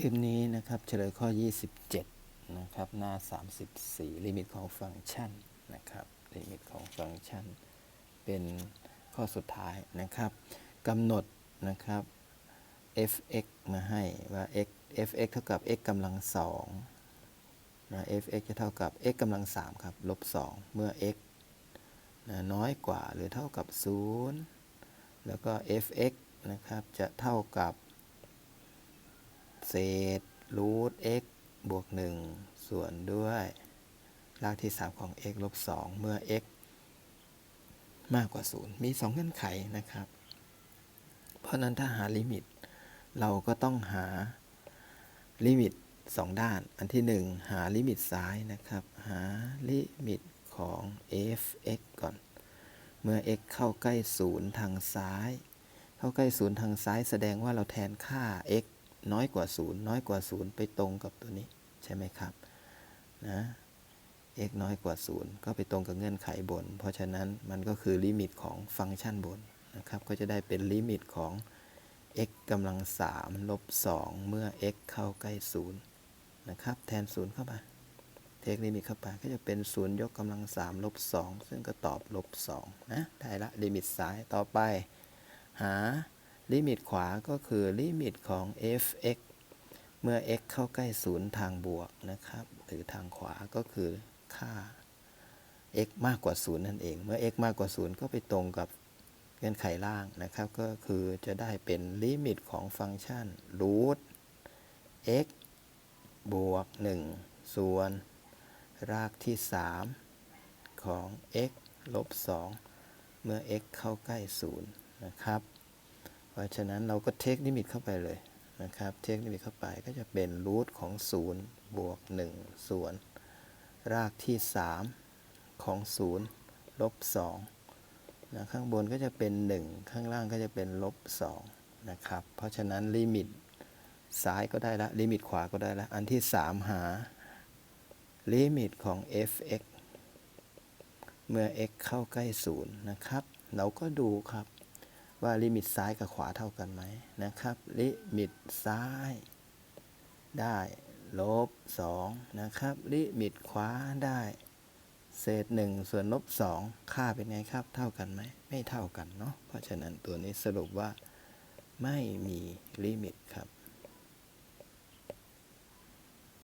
คลิปนี้นะครับเฉลยข้อ 27 นะครับ หน้า 34 ลิมิตของฟังก์ชันนะครับ ลิมิตของฟังก์ชัน เป็นข้อสุดท้ายนะครับกำหนดนะครับ f(x) มาให้ว่า x f(x) เท่ากับ x กำลังสองนะ f(x) จะเท่ากับ x กำลังสามครับ ลบสองเมื่อ x นะน้อยกว่าหรือเท่ากับ 0 แล้วก็ f(x) นะครับ จะเท่ากับ เศษรูท x บวก 1 ส่วนด้วยรากที่ 3 ของ x ลบ 2 เมื่อ x มากกว่า 0 มี 2 เงื่อนไขนะครับ เพราะนั้นถ้าหาลิมิต เราก็ต้องหาลิมิต 2 ด้าน อันที่ 1 หาลิมิตซ้ายนะครับ หาลิมิตของ f(x) ก่อน เมื่อ x เข้าใกล้ 0 ทางซ้าย เข้าใกล้ 0 ทางซ้าย แสดงว่าเราแทนค่า x น้อยกว่า 0 น้อยกว่า 0 ไปตรงกับตัวนี้ใช่ไหมครับนะ x น้อยกว่า 0 ก็ไปตรงกับเงื่อนไขบน เพราะฉะนั้นมันก็คือลิมิตของฟังก์ชันบนนะครับ ก็จะได้เป็นลิมิตของ x กำลัง3ลบ2เมื่อ x เข้าใกล้ 0 นะครับ แทน 0 เข้าไปเทคลิมิตเข้าไปก็จะเป็น 0 ยกกำลัง3ลบ2ซึ่งก็ตอบลบ2นะ ได้ละลิมิตซ้ายต่อไป หา ลิมิตขวาก็คือลิมิตของ f(x) เมื่อ x เข้าใกล้0ทางบวกนะครับ หรือทางขวาก็คือค่า x มากกว่า0นั่นเอง เมื่อ x มากกว่า0ก็ไปตรงกับเงื่อนไขล่างนะครับ ก็คือจะได้เป็นลิมิตของฟังก์ชันรูท x บวก 1 ส่วน รากที่ 3 ของ x ลบ 2 เมื่อ x เข้าใกล้ 0 นะครับ เพราะฉะนั้นเราก็เทคลิมิตเข้าไปเลยนะครับเทคลิมิตเข้าไปก็จะเป็นรูทของ 0 บวก 1 ส่วน รากที่ 3 ของ 0 ลบ2นะข้างบนก็จะเป็น 1 ข้างล่างก็จะเป็นลบ2นะครับเพราะฉะนั้นลิมิตซ้ายก็ได้ละลิมิตขวาก็ได้ละอันที่ 3 หา ลิมิตของ f(x) เมื่อ x เข้าใกล้ 0 นะครับ เราก็ดูครับ ว่าลิมิตซ้ายกับขวาเท่ากันไหมนะครับ ลิมิตซ้าย ได้ลบ2นะครับ ลิมิตขวาได้ เศษ 1 ส่วนลบ2ค่าเป็นไงครับ เท่ากันไหม ไม่เท่ากันเนาะเพราะฉะนั้นตัวนี้สรุปว่าไม่มีลิมิตครับ